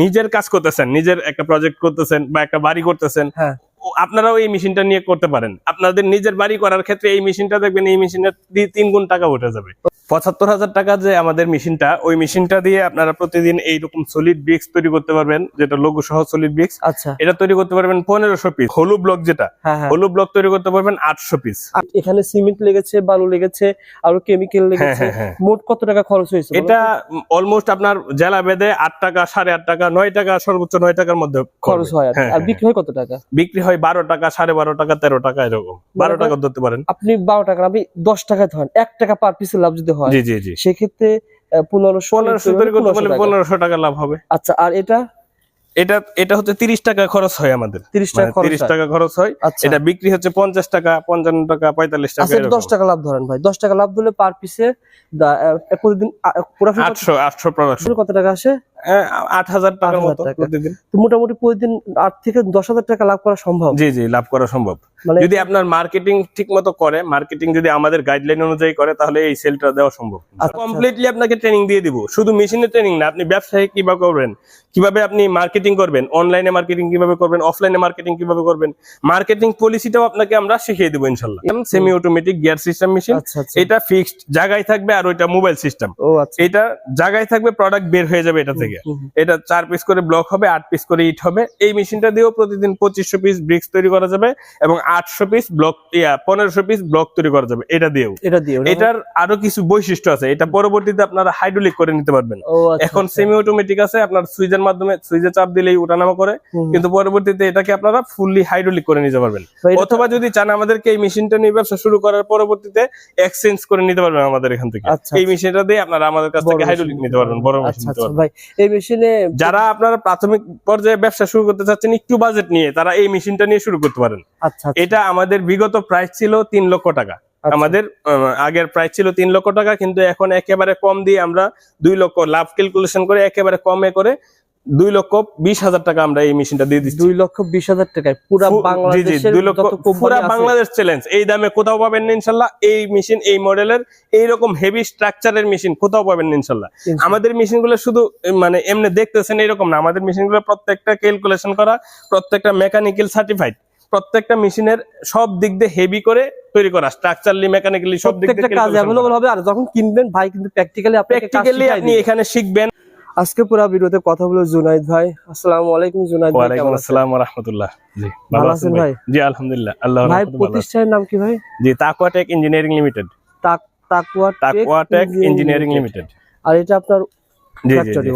নিজের কাজ করতেছেন নিজের একটা প্রজেক্ট করতেছেন বা একটা বাড়ি করতেছেন হ্যাঁ। আপনারাও এই মেশিনটা নিয়ে করতে পারেন। আপনাদের নিজের বাড়ি করার ক্ষেত্রে এই মেশিনটা দেখবেন এই মেশিনের তিন গুণ টাকা উঠে যাবে। পঁচাত্তর হাজার টাকা যে আমাদের মেশিনটা ওই মেশিনটা দিয়ে আপনারা প্রতিদিন এইরকম সলিড ব্রিক্স তৈরি করতে পারবেন যেটা লঘু সহ সলিড ব্রিক্স আচ্ছা। এটা তৈরি করতে পারবেন পনেরোশো পিস হলু ব্লক যেটা হ্যাঁ হ্যাঁ। হলু ব্লক তৈরি করতে পারবেন আটশো পিস এখানে সিমেন্ট লেগেছে বালু লেগেছে আরও কেমিক্যাল লেগেছে। হ্যাঁ। মোট কত টাকা খরচ হয়েছে এটা? অলমোস্ট আপনার জেলা বেদে আট টাকা সাড়ে আট টাকা নয় টাকা সর্বোচ্চ নয় টাকার মধ্যে খরচ হয় আর। হ্যাঁ, আর বিক্রি হয় কত টাকা? বিক্রি হয় বারো টাকা সাড়ে বারো টাকা তেরো টাকা এরকম। বারো টাকা ধরতে পারেন। আপনি বারো টাকা আমি দশ টাকা ধরেন। এক টাকা পার পিসের লাভ যদি হয় জি জি জি। সেক্ষেত্রে পনেরোশো পনেরোশো তৈরি করতে পারলে পনেরোশো টাকা লাভ হবে। আচ্ছা আর এটা? এটা এটা হচ্ছে তিরিশ টাকা খরচ হয় আমাদের। তিরিশ টাকা তিরিশ হয়। টাকা খরচ হয়। আচ্ছা। এটা বিক্রি হচ্ছে পঞ্চাশ টাকা পঞ্চান্ন টাকা পঁয়তাল্লিশ টাকা আচ্ছা দশ টাকা লাভ ধরেন ভাই। দশ টাকা লাভ ধরলে পার পিসে প্রতিদিন আটশো আটশো কত টাকা আসে? আট হাজার টাকার মতো প্রতিদিন। মোটামুটি প্রতিদিন আট থেকে দশ হাজার টাকা লাভ করা সম্ভব? জি জি লাভ করা সম্ভব। মানে যদি আপনার মার্কেটিং ঠিক মতো করে মার্কেটিং যদি আমাদের গাইডলাইন অনুযায়ী করে তাহলে এই সেলটা দেওয়া সম্ভব। আচ্ছা। কমপ্লিটলি আপনাকে ট্রেনিং দিয়ে দিব। শুধু মেশিনের ট্রেনিং না আপনি ব্যবসায়ী কীভাবে করবেন কীভাবে আপনি মার্কেটিং করবেন অনলাইনে মার্কেটিং কীভাবে করবেন অফলাইনে মার্কেটিং কীভাবে করবেন মার্কেটিং পলিসিটাও আপনাকে আমরা শিখিয়ে দেবো ইনশাল্লাহ semi automatic gear system machine আচ্ছা আচ্ছা। এটা ফিক্সড জায়গায় থাকবে আর ওইটা মোবাইল সিস্টেম আচ্ছা। এটা জায়গায় থাকবে প্রোডাক্ট বের হয়ে যাবে এটা থেকে। হুম। এটা চার পিস করে ব্লক হবে আট পিস করে ইট হবে। এই মেশিনটা দিয়েও প্রতিদিন পঁচিশশো পিস ব্রিক্স তৈরি করা যাবে এবং আটশো পিস ব্লক পনেরোশো পিস ব্লক তৈরি করা যাবে। এটা দিয়েও। এটা দিয়ে এটার আরও কিছু বৈশিষ্ট্য আছে। এটা পরবর্তীতে আপনারা হাইড্রোলিক করে নিতে পারবেন। আচ্ছা, এখন আচ্ছা। সেমি অটোমেটিক আছে আপনার সুইচের মাধ্যমে সুইচে চাপ দিলেই ওঠানামা করে। কিন্তু পরবর্তীতে এটাকে আপনারা ফুললি হাইড্রোলিক করে নিতে পারবেন। অথবা যদি চান আমাদেরকে এই মেশিনটা নিয়ে ব্যবসা শুরু করার পরবর্তীতে এক্সচেঞ্জ করে নিতে পারবেন আমাদের এখান থেকে। আচ্ছা, এই। মেশিনটা দিয়ে আপনারা আমাদের কাছ থেকে হাইড্রোলিক নিতে পারবেন বড় মেশিন নিতে পারবেন। ভাই এই মেশিনে যারা আপনারা প্রাথমিক পর্যায়ে ব্যবসা শুরু করতে চাচ্ছেন একটু বাজেট নিয়ে তারা এই মেশিনটা নিয়ে শুরু করতে পারেন। আচ্ছা আচ্ছা, এটা আমাদের বিগত প্রাইস ছিল তিন লক্ষ টাকা। আচ্ছা। আমাদের আগের প্রাইস ছিল তিন লক্ষ টাকা কিন্তু এখন একেবারে কম দিয়ে আমরা দুই লক্ষ লাভ ক্যালকুলেশন করে একেবারে কমে করে দুই লক্ষ বিশ হাজার টাকা আমরা এই মেশিনটা দিয়ে দিচ্ছি। দুই লক্ষ বিশ হাজার টাকায় পুরা বাংলাদেশের দুই লক্ষ পুরা বাংলাদেশ চ্যালেঞ্জ এই দামে কোথাও পাবেন না ইনশাল্লাহ। এই মেশিন এই মডেলের এইরকম হেভি স্ট্রাকচারের মেশিন কোথাও পাবেন না ইনশাল্লাহ। আমাদের মেশিনগুলো শুধু মানে এমনি দেখতেছেন এরকম না। আমাদের মেশিনগুলো প্রত্যেকটা ক্যালকুলেশন করা প্রত্যেকটা মেকানিক্যাল সার্টিফাইড প্রত্যেকটা মেশিনের সব দিক দিয়ে হেভি করে তৈরি করা। স্ট্রাকচারলি মেকানিক্যালি সব দিক প্রত্যেকটা কাজ অ্যাভেলেবল হবে। আর যখন কিনবেন ভাই কিন্তু প্র্যাকটিক্যালি আপনি এখানে শিখবেন। আজকে পুরো ভিডিওতে কথা বলে জুনাইদ ভাই। আসসালামু আলাইকুম জুনাইদ ভাই ওয়ালাইকুম? আসসালাম ওয়া রাহমাতুল্লাহ জি ভালো আছেন ভাই? জি আলহামদুলিল্লাহ আল্লাহ ভাই প্রতিষ্ঠানের নাম কি ভাই? জি তাকওয়া টেক ইঞ্জিনিয়ারিং লিমিটেড। তাক তাকুয়া তাকওয়া টেক ইঞ্জিনিয়ারিং লিমিটেড। আর এটা আপনার।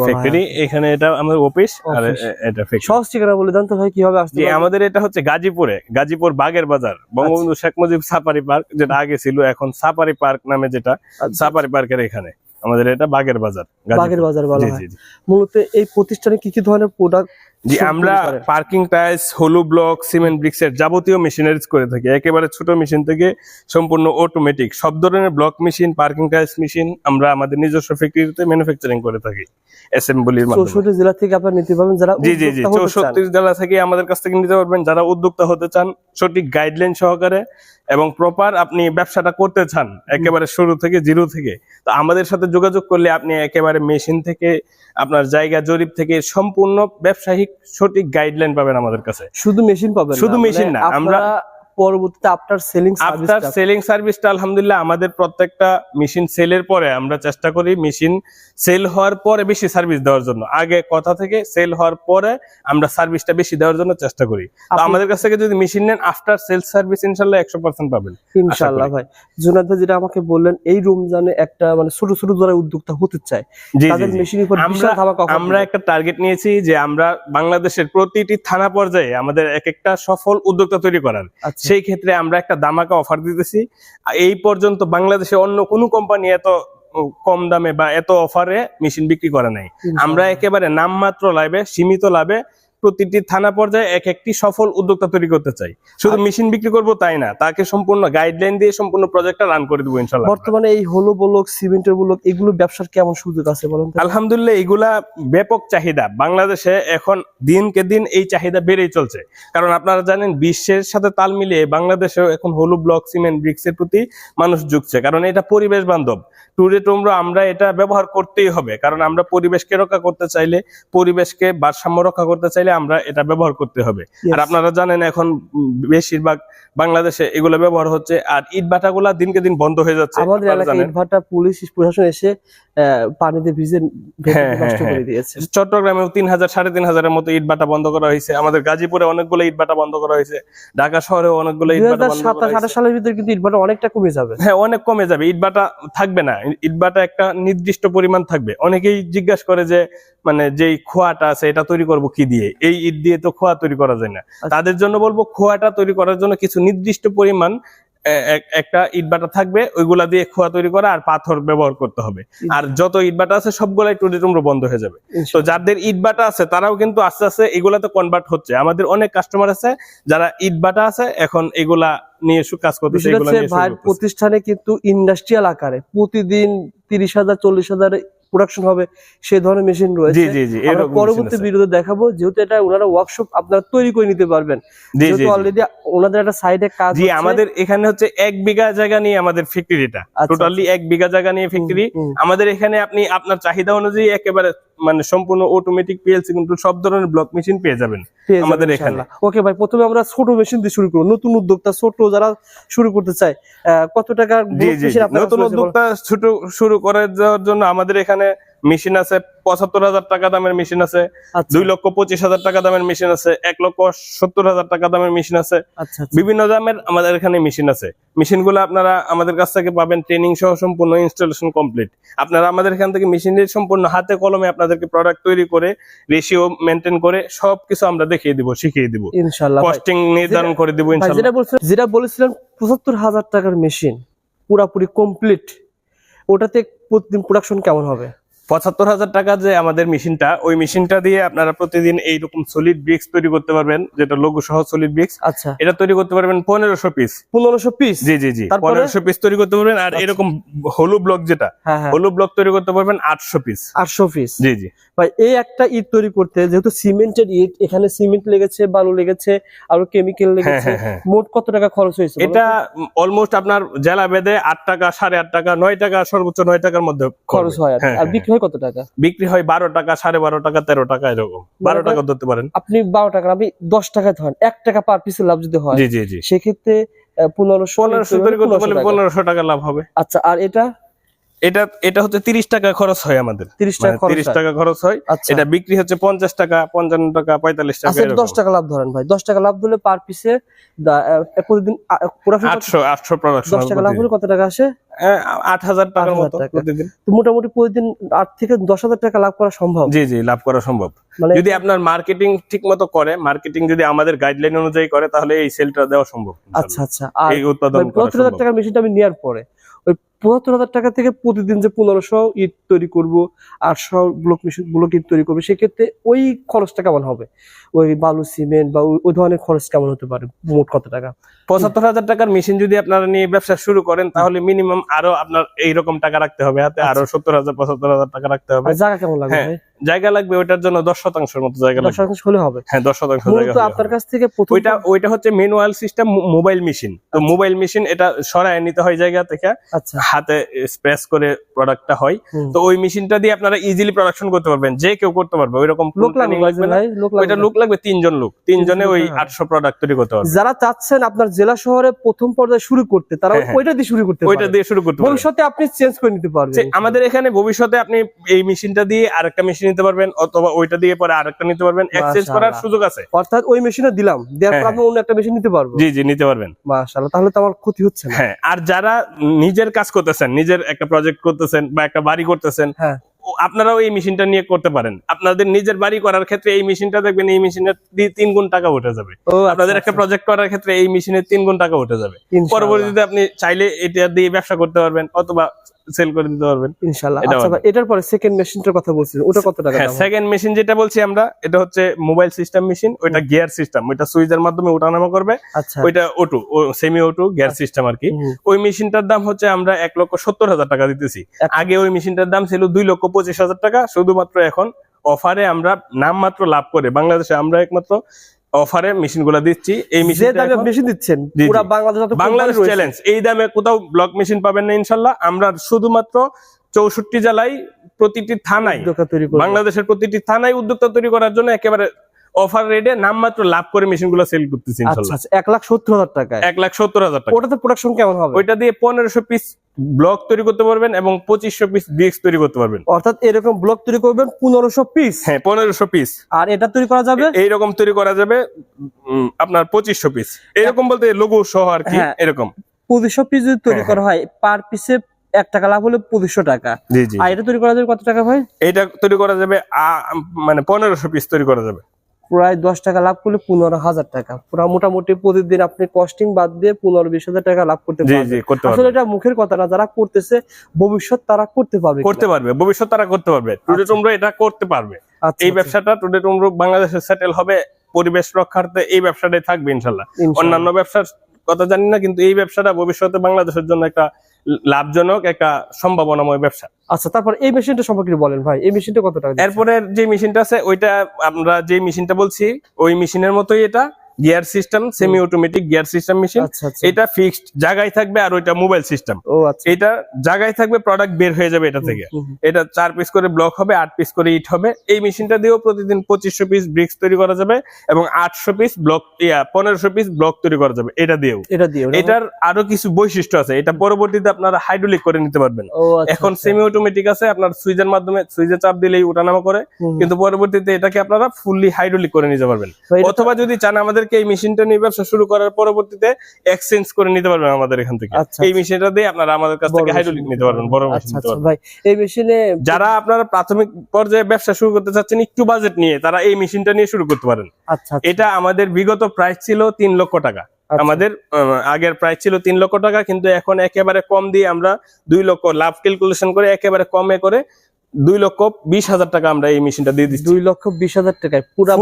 ফ্যাক্টরি এখানে এটা আমাদের অফিস আর এটা ফ্যাক্টরি সহজ ঠিকানা বলে দেন তো ভাই কীভাবে আসতে আমাদের এটা হচ্ছে গাজীপুরে গাজীপুর বাগের বাজার বঙ্গবন্ধু শেখ মুজিব সাফারি পার্ক যেটা আগে ছিল এখন সাফারি পার্ক নামে যেটা আচ্ছা, সাফারি পার্কের এখানে। আমাদের এটা বাগের বাজার। বাগের বাজার বলা হয়। মূলত এই প্রতিষ্ঠানে কি কি ধরনের প্রোডাক্ট জি আমরা parking tiles hollow block cement bricks এর যাবতীয় মেশিনারিজ করে থাকি। একেবারে ছোট মেশিন থেকে সম্পূর্ণ অটোমেটিক সব ধরনের block machine parking tiles machine আমরা আমাদের নিজস্ব ফ্যাক্টরিতে ম্যানুফ্যাকচারিং করে থাকি অ্যাসেম্বলির মাধ্যমে। চৌষট্টি জেলা থেকে আপনারা নিতে পারবেন যারা জি জি জি উদ্যোক্তা হতে চান। চৌষট্টি জেলা থেকে আমাদের কাছ থেকে নিতে পারবেন। যারা উদ্যোক্তা হতে চান সঠিক গাইডলাইন সহকারে এবং প্রপার আপনি ব্যবসাটা করতে চান একেবারে শুরু থেকে জিরো থেকে তো আমাদের সাথে যোগাযোগ করলে আপনি একেবারে মেশিন থেকে আপনার জায়গা জরিপ থেকে সম্পূর্ণ ব্যবসায়িক সঠিক গাইডলাইন পাবেন আমাদের কাছে। শুধু মেশিন পাবেন শুধু মেশিন মানে না, আমরা- পরবর্তীতে আফটার সেলিং আফটার সেলিং সার্ভিসটা আলহামদুলিল্লাহ আমাদের প্রত্যেকটা মেশিন সেলের পরে আমরা চেষ্টা করি মেশিন সেল হওয়ার পরে বেশি সার্ভিস দেওয়ার জন্য। আগে কথা থেকে সেল হওয়ার পরে আমরা সার্ভিসটা বেশি দেওয়ার জন্য চেষ্টা করি। আমাদের কাছ থেকে যদি মেশিন নেন আফটার সেল সার্ভিস ইনশাল্লাহ একশো পার্সেন্ট পাবেন। ইনশাআল্লাহ আশা ভাই। জুনাদ ভাই যেটা আমাকে বললেন এই রমজানে একটা মানে ছোট ছোট যারা উদ্যোক্তা হতে চায় তাদের মেশিনের উপর আমরা বিশাল আমরা একটা টার্গেট নিয়েছি যে আমরা বাংলাদেশের প্রতিটি থানা পর্যায়ে আমাদের এক একটা সফল উদ্যোক্তা তৈরি করার। আচ্ছা। সেই ক্ষেত্রে আমরা একটা দামাকা অফার দিতেছি। এই পর্যন্ত বাংলাদেশে অন্য কোনো কোম্পানি এত কম দামে বা এত অফারে মেশিন বিক্রি করে নাই। আমরা একেবারে নামমাত্র লাভে সীমিত লাভে প্রতিটি থানা পর্যায়ে এক একটি সফল উদ্যোক্তা তৈরি করতে চাই। শুধু মেশিন বিক্রি করব তাই না তাকে সম্পূর্ণ গাইডলাইন দিয়ে সম্পূর্ণ প্রজেক্টটা রান করে দেবো ইনশাল্লাহ। বর্তমানে এই হলো বলক সিমেন্টের বলক এগুলো ব্যবসার কেমন সুযোগ আছে বলেন? আলহামদুলিল্লাহ এগুলা ব্যাপক চাহিদা। বাংলাদেশে এখন দিনকে দিন এই চাহিদা বেড়েই চলছে। কারণ আপনারা জানেন বিশ্বের সাথে তাল মিলিয়ে বাংলাদেশেও এখন হলু ব্লক সিমেন্ট ব্রিক্সের প্রতি মানুষ ঝুঁকছে। কারণ এটা পরিবেশ বান্ধব। টুরে টুমরা আমরা এটা ব্যবহার করতেই হবে। কারণ আমরা পরিবেশকে রক্ষা করতে চাইলে পরিবেশকে ভারসাম্য রক্ষা করতে চাইলে আমরা এটা ব্যবহার করতে হবে। আর আপনারা জানেন এখন বেশিরভাগ বাংলাদেশে এগুলো ব্যবহার হচ্ছে আর ইট ভাটাগুলা দিনকে দিন বন্ধ হয়ে যাচ্ছে। আমাদের এলাকায় পুলিশ প্রশাসন এসে পানিতে ভিজে হ্যাঁ, হ্যাঁ, নষ্ট করে হ্যাঁ। দিয়েছে। চট্টগ্রামেও তিন হাজার সাড়ে তিন হাজারের মতো ইট ভাটা বন্ধ করা হয়েছে। আমাদের গাজীপুরে অনেকগুলো ইট ভাটা বন্ধ করা হয়েছে। ঢাকা শহরেও অনেকগুলো ইট ভাটা। সালের ভিতরে কিন্তু ইটভাটা অনেকটা কমে যাবে। হ্যাঁ অনেক কমে যাবে। ইট ভাটা থাকবে না। ইট ভাটা একটা নির্দিষ্ট পরিমাণ থাকবে। অনেকেই জিজ্ঞাসা করে যে মানে যেই খোয়াটা আছে এটা তৈরি করব কি দিয়ে? এই ইট দিয়ে তো খোয়া তৈরি করা যায় না। আচ্ছা। তাদের জন্য বলব খোয়াটা তৈরি করার জন্য কিছু নির্দিষ্ট পরিমাণ একটা ইট ভাটা থাকবে ওইগুলা দিয়ে খোয়া তৈরি করা আর পাথর ব্যবহার করতে হবে। আর যত ইট ভাটা আছে সবগুলাই টুডে টুমরো বন্ধ হয়ে যাবে। তো যাদের ইট ভাটা আছে তারাও কিন্তু আস্তে আস্তে এগুলাতে কনভার্ট হচ্ছে। আমাদের অনেক কাস্টমার আছে যারা ইট ভাটা আছে এখন এগুলা নিয়ে কাজ করতেছে করতেছে। প্রতিষ্ঠানে কিন্তু ইন্ডাস্ট্রিয়াল আকারে প্রতিদিন তিরিশ হাজার চল্লিশ হাজার প্রোডাকশন হবে সেই ধরনের মেশিন রয়েছে। আমরা পরবর্তী। ভিডিওতে দেখাবো যেহেতু এটা ওনারা ওয়ার্কশপ আপনারা তৈরি করে নিতে পারবেন। যেহেতু অলরেডি ওনাদের একটা সাইডে কাজ জি আমাদের এখানে হচ্ছে এক বিঘা জায়গা নিয়ে আমাদের ফ্যাক্টরিটা আচ্ছা, টোটালি এক বিঘা জায়গা নিয়ে ফ্যাক্টরি আমাদের এখানে আপনি আপনার চাহিদা অনুযায়ী একেবারে মানে সম্পূর্ণ অটোমেটিক পিএলসি কিন্তু সব ধরনের ব্লক মেশিন পেয়ে যাবেন আমাদের এখানে। ওকে ভাই প্রথমে আমরা ছোট মেশিন দিয়ে শুরু করব। নতুন উদ্যোক্তা ছোট যারা শুরু করতে চায় আহ, কত কাছে নতুন উদ্যোক্তা ছোট শুরু করার জন্য আমাদের এখানে মেশিন আছে পঁচাত্তর হাজার টাকা দামের মেশিন আছে আচ্ছা। দুই লক্ষ পঁচিশ হাজার টাকা দামের মেশিন আছে এক লক্ষ সত্তর হাজার টাকা দামের মেশিন আছে। আচ্ছা আচ্ছা। বিভিন্ন দামের আমাদের এখানে মেশিন আছে। মেশিনগুলো আপনারা আমাদের কাছ থেকে পাবেন ট্রেনিং সহ সম্পূর্ণ ইনস্টলেশন কমপ্লিট আপনারা আমাদের এখান থেকে মেশিনের সম্পূর্ণ হাতে কলমে আপনাদেরকে প্রোডাক্ট তৈরি করে রেশিও মেনটেন করে সবকিছু আমরা দেখিয়ে দিব শিখিয়ে দিব। ইনশাল্লাহ কস্টিং নির্ধারণ করে দিব ইনশাল্লাহ যেটা বলছিলেন যেটা বলেছিলেন পঁচাত্তর হাজার টাকার মেশিন পুরাপুরি কমপ্লিট ওটাতে প্রতিদিন প্রোডাকশন কেমন হবে? পঁচাত্তর হাজার টাকা যে আমাদের মেশিনটা ওই মেশিনটা দিয়ে আপনারা প্রতিদিন এইরকম সলিড ব্রিক্স তৈরি করতে পারবেন যেটা লঘু সহ সলিড ব্রিক্স আচ্ছা। এটা তৈরি করতে পারবেন পনেরোশো পিস পনেরোশো পিস জি জি জি। পনেরোশো পিস তৈরি করতে পারবেন আর আচ্ছা। এরকম হলু ব্লক যেটা হ্যাঁ হ্যাঁ। হলু ব্লক তৈরি করতে পারবেন আটশো পিস আটশো পিস জি জি। ভাই এই একটা ইট তৈরি করতে যেহেতু সিমেন্টের ইট এখানে সিমেন্ট লেগেছে বালু লেগেছে আরও কেমিক্যাল লেগেছে হ্যাঁ মোট কত টাকা খরচ হয়েছে এটা অলমোস্ট আপনার জেলা বেদে আট টাকা সাড়ে আট টাকা নয় টাকা সর্বোচ্চ নয় টাকার মধ্যে খরচ হয় আর বিক্রি হয় কত টাকা? বিক্রি হয় বারো টাকা সাড়ে বারো টাকা তেরো টাকা এরকম। বারো টাকা? ধরতে পারেন। আপনি বারো টাকা আপনি দশ টাকা ধরেন। এক টাকা পার পিসের লাভ যদি হয় জি জি জি। সেক্ষেত্রে পনেরোশো পনেরোশো টাকা লাভ হবে। আচ্ছা আর এটা? এটা এটা হচ্ছে তিরিশ টাকা খরচ হয় আমাদের। তিরিশ টাকা তিরিশ হয়। টাকা খরচ হয়। আচ্ছা। এটা বিক্রি হচ্ছে পঞ্চাশ টাকা পঞ্চান্ন টাকা পঁয়তাল্লিশ টাকা আচ্ছা দশ টাকা লাভ ধরেন ভাই। দশ টাকা লাভ ধরলে পার পিসে প্রতিদিন আটশো আটশো দশ টাকা লাভ হলে কত টাকা আসে? আট হাজার টাকার মতো টাকা। প্রতিদিন। মোটামুটি প্রতিদিন আট থেকে দশ হাজার টাকা লাভ করা সম্ভব? জি জি লাভ করা সম্ভব। মানে যদি আপনার মার্কেটিং ঠিক মতো করে মার্কেটিং যদি আমাদের গাইডলাইন অনুযায়ী করে তাহলে এই সেলটা দেওয়া সম্ভব আচ্ছা আচ্ছা। আর উৎপাদন সম্ভব। টাকার মেশিনটা আমি নেওয়ার পরে ওই পঁচাত্তর হাজার টাকা থেকে প্রতিদিন যে পনেরোশো ইট তৈরি করব আটশো ব্লক মেশিন ব্লক ইট তৈরি করব সেক্ষেত্রে ওই খরচটা কেমন হবে? ওই বালু সিমেন্ট বা ওই- ধরনের খরচ কেমন হতে পারে? মোট কত টাকা? পঁচাত্তর হাজার টাকার মেশিন যদি আপনারা নিয়ে ব্যবসা শুরু করেন তাহলে মিনিমাম আরও আপনার এইরকম টাকা রাখতে হবে হাতে আরও সত্তর হাজার পঁচাত্তর হাজার টাকা রাখতে হবে। জায়গা কেমন লাগবে হ্যাঁ? জায়গা লাগবে ওইটার জন্য দশ শতাংশের মতো জায়গা দশ লাগবে। শতাংশ হলে হবে? হ্যাঁ দশ শতাংশ জায়গা আপনার কাছ থেকে ওইটা ওইটা হচ্ছে ম্যানুয়াল সিস্টেম মোবাইল মেশিন তো আচ্ছা। মোবাইল মেশিন এটা সরায় নিতে হয় জায়গা থেকে আচ্ছা। হাতে স্প্রেস করে প্রোডাক্টটা হয়। তো ওই মেশিনটা দিয়ে আপনারা ইজিলি প্রোডাকশন করতে পারবেন যে কেউ করতে পারবে ওইরকম লোক লাগবে না। ওইটা লোক লাগবে তিনজন লোক। তিনজনে ওই হ্যাঁ। আটশো প্রোডাক্ট তৈরি করতে পারবে। যারা চাচ্ছেন আপনার জেলা শহরে প্রথম পর্যায়ে শুরু করতে তারা হ্যাঁ, হ্যাঁ। ওইটা দিয়ে শুরু করতে ওইটা দিয়ে শুরু করতে ভবিষ্যতে আপনি চেঞ্জ করে নিতে পারবেন। আমাদের এখানে ভবিষ্যতে আপনি এই মেশিনটা দিয়ে আরেকটা মেশিন নিতে পারবেন অথবা ওইটা দিয়ে পরে আরেকটা নিতে পারবেন এক্সচেঞ্জ করার সুযোগ আছে। অর্থাৎ ওই মেশিনে দিলাম দেওয়ার পর হ্যাঁ, আমি অন্য একটা মেশিন নিতে পারব। জি জি নিতে পারবেন। মাশাআল্লাহ তাহলে তো আমার ক্ষতি হচ্ছে না। হ্যাঁ আর যারা নিজের কাজ করতেছেন নিজের একটা প্রজেক্ট করতেছেন বা একটা বাড়ি করতেছেন হ্যাঁ। আপনারাও এই মেশিনটা নিয়ে করতে পারেন। আপনাদের নিজের বাড়ি করার ক্ষেত্রে এই মেশিনটা দেখবেন এই মেশিনের তিন গুণ টাকা উঠে যাবে। ও আপনাদের আচ্ছা, একটা আচ্ছা। প্রজেক্ট করার ক্ষেত্রে এই মেশিনের তিন গুণ টাকা উঠে যাবে। পরবর্তীতে আপনি চাইলে এটা দিয়ে ব্যবসা করতে পারবেন অথবা সেল করে দিতে পারবেন। ইনশাল্লাহ এটা আচ্ছা এটার পরে সেকেন্ড মেশিনটার কথা বলছিলেন ওটা কত টাকা হ্যাঁ সেকেন্ড মেশিন যেটা বলছি আমরা এটা হচ্ছে মোবাইল সিস্টেম মেশিন ওইটা গিয়ার সিস্টেম ওইটা সুইচের মাধ্যমে ওঠানামা করবে। আচ্ছা। ওইটা auto semi auto gear system আর কি ওই মেশিনটার দাম হচ্ছে আমরা এক লক্ষ সত্তর হাজার টাকা দিতেছি। আগে ওই মেশিনটার দাম ছিল দুই লক্ষ পঁচিশ হাজার টাকা শুধুমাত্র এখন অফারে আমরা নামমাত্র লাভ করে বাংলাদেশে আমরা একমাত্র অফারে মেশিনগুলা দিচ্ছি। এই মেশিন দামে মেশিন দিচ্ছেন বাংলাদেশ বাংলাদেশ চ্যালেঞ্জ এই দামে কোথাও ব্লক মেশিন পাবেন না ইনশাল্লাহ। আমরা শুধুমাত্র চৌষট্টি জেলায় প্রতিটি থানায় তৈরি বাংলাদেশের প্রতিটি থানায় উদ্যোক্তা তৈরি করার জন্য একেবারে অফার রেটে নামমাত্র লাভ করে মেশিনগুলো সেল করতেছি আচ্ছা আচ্ছা এক লাখ সত্তর হাজার টাকায়। এক লাখ সত্তর হাজার টাকা। ওটাতে প্রোডাকশন কেমন হবে? ওইটা দিয়ে পনেরোশো পিস ব্লক তৈরি করতে পারবেন এবং পঁচিশশো পিস ব্রিক্স তৈরি করতে পারবেন। অর্থাৎ এরকম ব্লক তৈরি করবেন পনেরোশো পিস হ্যাঁ পনেরোশো পিস আর এটা তৈরি করা যাবে? এইরকম তৈরি করা যাবে আপনার পঁচিশশো পিস এরকম বলতে লঘু সহ আর কি হ্যাঁ। এরকম। পঁচিশশো পিস যদি তৈরি হ্যাঁ, করা হয়। পার পিসে এক টাকা লাভ হলে পঁচিশশো টাকা। আর এটা তৈরি করা যাবে কত টাকা ভাই? এটা তৈরি করা যাবে মানে পনেরোশো পিস তৈরি করা যাবে। প্রায় দশ টাকা লাভ করলে পনেরো হাজার টাকা। পুরো মোটামুটি প্রতিদিন আপনি কস্টিং বাদ দিয়ে পনেরো বিশ হাজার টাকা লাভ করতে পারবেন। আসলে এটা মুখের কথা না যারা করতেছে ভবিষ্যৎ তারা করতে পারবে করতে পারবে ভবিষ্যৎ তারা করতে পারবে। টুডে আচ্ছা। এটা করতে পারবে। আচ্ছা, এই আচ্ছা, ব্যবসাটা টুডে টুমরো বাংলাদেশে সেটেল হবে পরিবেশ রক্ষার্থে এই ব্যবসাটাই থাকবে ইনশাল্লাহ। অন্যান্য ব্যবসার কথা জানি না কিন্তু এই ব্যবসাটা ভবিষ্যতে বাংলাদেশের জন্য একটা লাভজনক একটা সম্ভাবনাময় ব্যবসা। আচ্ছা তারপর এই মেশিনটা সম্পর্কে বলেন ভাই এই মেশিনটা কত টাকা? এরপরে যে মেশিনটা আছে, ওইটা আমরা যে মেশিনটা বলছি, ওই মেশিনের মতোই এটা gear system semi automatic gear system machine. আচ্ছা আচ্ছা। এটা ফিক্সড জায়গায় থাকবে আর ওইটা মোবাইল সিস্টেম আচ্ছা। এটা জায়গায় থাকবে প্রোডাক্ট বের হয়ে যাবে এটা থেকে। এটা চার পিস করে ব্লক হবে আট পিস করে ইট হবে। এই মেশিনটা দিয়েও প্রতিদিন পঁচিশশো পিস ব্রিক্স তৈরি করা যাবে এবং আটশো পিস ব্লক ইয়া পনেরোশো পিস ব্লক তৈরি করা যাবে এটা দিয়েও। এটা দিয়ে এটার আরও কিছু বৈশিষ্ট্য আছে এটা পরবর্তীতে আপনারা হাইড্রোলিক করে নিতে পারবেন। এখন। সেমি অটোমেটিক আছে আপনার সুইচের মাধ্যমে সুইচে চাপ দিলেই ওঠানামা করে। কিন্তু পরবর্তীতে এটাকে আপনারা ফুললি হাইড্রোলিক করে নিতে পারবেন। অথবা যদি চান আমাদেরকে এই মেশিনটা নিয়ে ব্যবসা শুরু করার পরবর্তীতে এক্সচেঞ্জ করে নিতে পারবেন আমাদের এখান থেকে। আচ্ছা, এই মেশিনটা দিয়ে আপনারা আমাদের কাছ থেকে হাইড্রোলিক নিতে পারবেন বড় মেশিন আচ্ছা আচ্ছা পারবেন। ভাই এই মেশিনে যারা আপনারা প্রাথমিক পর্যায়ে ব্যবসা শুরু করতে চাচ্ছেন একটু বাজেট নিয়ে তারা এই মেশিনটা নিয়ে শুরু করতে পারেন। আচ্ছা আচ্ছা, এটা আমাদের বিগত প্রাইস ছিল তিন লক্ষ টাকা। আচ্ছা। আমাদের আগের প্রাইস ছিল তিন লক্ষ টাকা কিন্তু এখন একেবারে কম দিয়ে আমরা দুই লক্ষ লাভ ক্যালকুলেশন করে একেবারে কমে করে দুই লক্ষ বিশ হাজার টাকা আমরা এই মেশিনটা দিয়ে দিচ্ছি। দুই লক্ষ বিশ হাজার টাকায় পুরা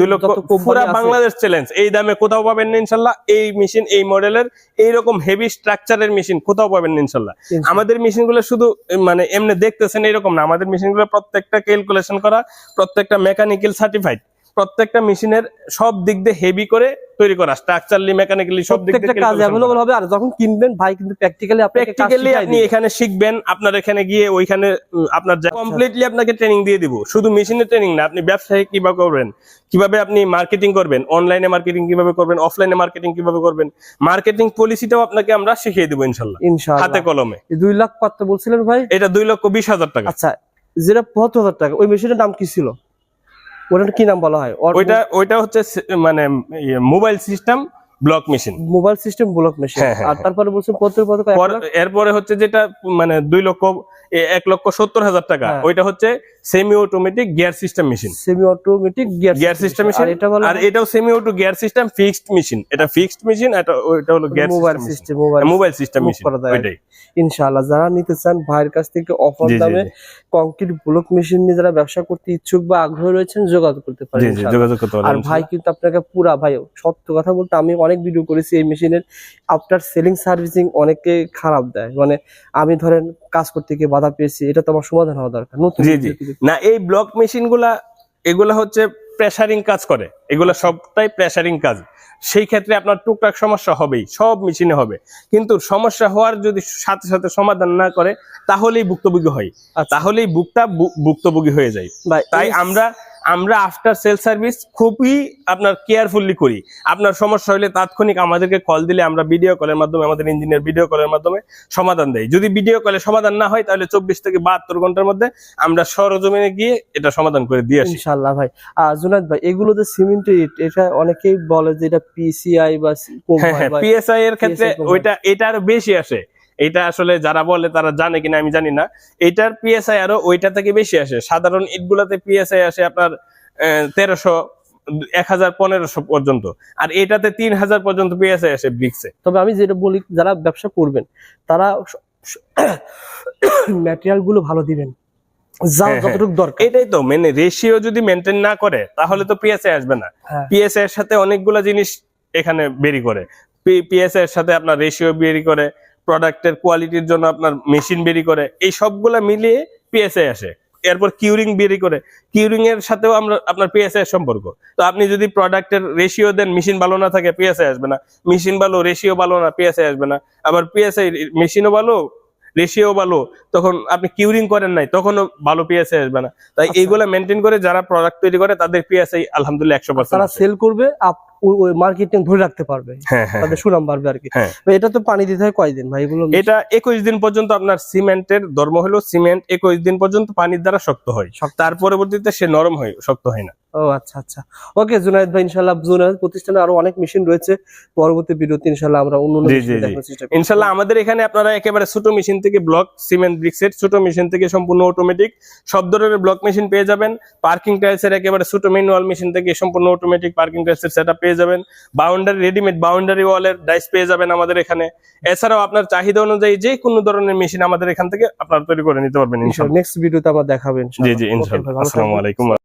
দুই লক্ষ পুরা বাংলাদেশ চ্যালেঞ্জ এই দামে কোথাও পাবেন না ইনশাল্লাহ এই মেশিন এই মডেলের এইরকম হেভি স্ট্রাকচারের মেশিন কোথাও পাবেন না ইনশাল্লাহ। আমাদের মেশিনগুলো শুধু মানে এমনি দেখতেছেন এরকম না। আমাদের মেশিনগুলো প্রত্যেকটা ক্যালকুলেশন করা প্রত্যেকটা মেকানিক্যাল সার্টিফাইড প্রত্যেকটা মেশিনের সব দিক দিয়ে হেভি করে তৈরি করা স্ট্রাকচারালি মেকানিক্যালি সব দিক প্রত্যেকটা কাজ অ্যাভেলেবল হবে আর যখন কিনবেন ভাই কিন্তু প্র্যাকটিক্যালি আপনাকে কাজ প্র্যাকটিক্যালি আপনি এখানে শিখবেন আপনার এখানে গিয়ে ওইখানে আপনার কমপ্লিটলি আপনাকে ট্রেনিং দিয়ে দিব। শুধু মেশিনের ট্রেনিং না আপনি ব্যবসায় কীভাবে করবেন কীভাবে আপনি মার্কেটিং করবেন অনলাইনে মার্কেটিং কীভাবে করবেন অফলাইনে মার্কেটিং কীভাবে করবেন মার্কেটিং পলিসিটাও আপনাকে আমরা শিখিয়ে দেবো ইনশাল্লাহ হাতে কলমে। এই দুই লাখ কত বলছিলেন ভাই? এটা দুই লক্ষ বিশ হাজার টাকা। আচ্ছা যেটা পঁচাত্তর হাজার টাকা ওই মেশিনের নাম কি ছিল? ওটার কি নাম বলা হয়? ওইটা ওইটা হচ্ছে মানে mobile system block machine. Mobile system block machine. হ্যাঁ, হ্যাঁ, আর তারপরে বলছে পত্র পত্র এরপরে হচ্ছে যেটা মানে দুই লক্ষ এক লক্ষ সত্তর হাজার টাকা। হ্যাঁ। ওইটা হচ্ছে semi automatic gear system machine semi automatic gear system machine আর এটা আর এটাও semi auto gear system fixed machine এটা ফিক্সড মেশিন এটা ওইটা হলো gear mobile system mobile system machine ওইটাই। ইনশাআল্লাহ যারা নিতে চান ভাইয়ের কাছ থেকে অফার দামে কংক্রিট ব্লক মেশিন নিয়ে যারা ব্যবসা করতে ইচ্ছুক বা আগ্রহ রয়েছেন যোগাযোগ করতে পারেন জি জি যোগাযোগ করতে পারেন আর ভাই কিন্তু আপনাকে পুরা ভাই সত্য কথা বলতে আমি অনেক ভিডিও করেছি এই মেশিনের আফটার সেলিং সার্ভিসিং অনেকে খারাপ দেয়। মানে আমি ধরেন কাজ করতে গিয়ে বাধা পেয়েছি এটা তো আমার সমাধান হওয়া দরকার। নতুন না এই ব্লক মেশিনগুলা এগুলা হচ্ছে প্রেশারিং কাজ করে। এগুলো সবটাই প্রেশারিং কাজ। সেই ক্ষেত্রে আপনার টুকটাক সমস্যা হবেই সব মেশিনে হবে। কিন্তু সমস্যা হওয়ার যদি সাথে সাথে সমাধান না করে তাহলেই ভুক্তভোগী হয়। আর তাহলেই বুকটা ভুক্তভোগী হয়ে যায়। তাই আমরা আমরা আফটার সেল সার্ভিস খুবই আপনার কেয়ারফুলি করি। আপনার সমস্যা হলে তাৎক্ষণিক আমাদেরকে কল দিলে আমরা ভিডিও কলের মাধ্যমে আমাদের ইঞ্জিনিয়ার ভিডিও কলের মাধ্যমে সমাধান দেয়। যদি ভিডিও কলে সমাধান না হয় তাহলে চব্বিশ থেকে বাহাত্তর ঘণ্টার মধ্যে আমরা সরজমিনে গিয়ে এটা সমাধান করে দিয়ে আসি। ইনশাআল্লাহ ভাই। আর জুনাদ ভাই এগুলো যে সিমেন্ট এটা অনেকেই বলে যে এটা পিসিআই বা হ্যাঁ হ্যাঁ পিএসআই এর ক্ষেত্রে হয়। ওইটা এটা আরও বেশি আসে। এটা আসলে যারা বলে তারা জানে কিনা আমি জানি না। এটার পিএসআই আরও ওইটা থেকে বেশি আসে। সাধারণ ইটগুলাতে পিএসআই আসে আপনার তেরোশো এক হাজার পনেরোশো পর্যন্ত। আর এটাতে তিন হাজার পর্যন্ত পিএসআই আসে ব্রিক্সে তবে আমি যেটা বলি যারা ব্যবসা করবেন তারা ম্যাটেরিয়ালগুলো ভালো দিবেন। হ্যাঁ, হ্যাঁ। এটাই তো মেনে রেশিও যদি মেনটেন না করে তাহলে তো পিএসএ আসবে না। হ্যাঁ। পিএসএ এর সাথে অনেকগুলা জিনিস এখানে বেরি করে। পিএসএ এর সাথে আপনার রেশিও বেরি করে। প্রোডাক্টের কোয়ালিটির জন্য আপনার মেশিন বেরি করে এই সবগুলা মিলিয়ে পিএসএ আসে। এরপর কিউরিং বেরি করে। কিউরিং এর সাথেও আমরা আপনার পিএসএ এর সম্পর্ক। তো আপনি যদি প্রোডাক্টের রেশিও দেন মেশিন ভালো না থাকে পিএসএ আসবে না। মেশিন ভালো রেশিও ভালো না পিএসএ আসবে না। আবার পিএসএ মেশিনও ভালো রেশিও ভালো তখন আপনি কিউরিং করেন নাই তখনও ভালো পিএসএ আসবে না। তাই আচ্ছা। এইগুলা মেনটেন করে যারা প্রোডাক্ট তৈরি করে তাদের পিএসআই আলহামদুলিল্লাহ একশো তারা সেল করবে আপ মার্কেটিং ধরে রাখতে পারবে। হ্যাঁ হ্যাঁ তাদের সুনাম বাড়বে আর কি। হ্যাঁ। এটা তো পানি দিতে হয় কয়দিন ভাই এগুলো এটা একুশ দিন পর্যন্ত আপনার সিমেন্টের ধর্ম হলো সিমেন্ট একুশ দিন পর্যন্ত পানির দ্বারা শক্ত হয়। তার পরবর্তীতে সে নরম হয় শক্ত হয় না। ও আচ্ছা আচ্ছা। ওকে জুনায়েদ ভাই ইনশাল্লাহ জুনায়েদ প্রতিষ্ঠানে আরও অনেক মেশিন রয়েছে। পরবর্তী ভিডিওতে ইনশাল্লাহ আমরা অন্য। ইনশাল্লাহ আমাদের এখানে আপনারা একেবারে ছোট মেশিন থেকে ব্লক সিমেন্ট ব্রিক্সের ছোট মেশিন থেকে সম্পূর্ণ অটোমেটিক সব ধরনের ব্লক মেশিন পেয়ে যাবেন। পার্কিং টাইলসের একেবারে ছোট ম্যানুয়াল মেশিন থেকে সম্পূর্ণ অটোমেটিক পার্কিং টাইলসের সেট পেয়ে যাবেন। বাউন্ডারি রেডিমেড বাউন্ডারি ওয়ালের ডাইস পেয়ে যাবেন আমাদের এখানে। এছাড়াও আপনার চাহিদা অনুযায়ী যে কোনো ধরনের মেশিন আমাদের এখান থেকে আপনারা তৈরি করে নিতে পারবেন ইনশাল্লাহ নেক্সট ভিডিওতে আমরা দেখাবেন জি জি ইনশাল্লাহ আসসালামু আলাইকুম